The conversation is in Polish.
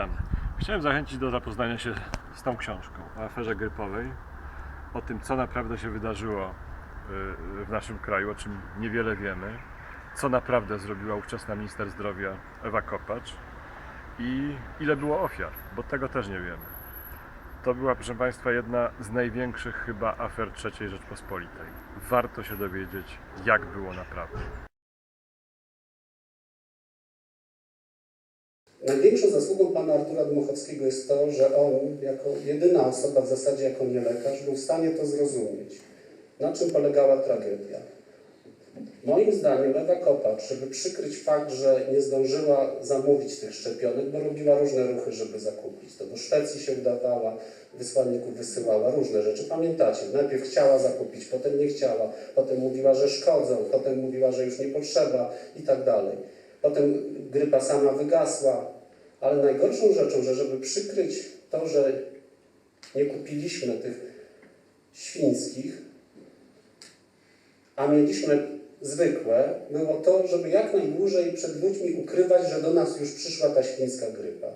Tam. Chciałem zachęcić do zapoznania się z tą książką o aferze grypowej, o tym, co naprawdę się wydarzyło y, w naszym kraju, o czym niewiele wiemy, co naprawdę zrobiła ówczesna minister zdrowia Ewa Kopacz i ile było ofiar, bo tego też nie wiemy. To była, proszę Państwa, jedna z największych chyba afer III Rzeczpospolitej. Warto się dowiedzieć, jak było naprawdę. Największą zasługą pana Artura Dmuchowskiego jest to, że on, jako jedyna osoba w zasadzie jako nie lekarz, był w stanie to zrozumieć. Na czym polegała tragedia? Moim zdaniem Ewa Kopacz, żeby przykryć fakt, że nie zdążyła zamówić tych szczepionek, bo robiła różne ruchy, żeby zakupić. To do Szwecji się udawała, wysłanników wysyłała, różne rzeczy. Pamiętacie, najpierw chciała zakupić, potem nie chciała, potem mówiła, że szkodzą, potem mówiła, że już nie potrzeba i tak dalej. Potem grypa sama wygasła, ale najgorszą rzeczą, że żeby przykryć to, że nie kupiliśmy tych świńskich, a mieliśmy zwykłe, było to, żeby jak najdłużej przed ludźmi ukrywać, że do nas już przyszła ta świńska grypa.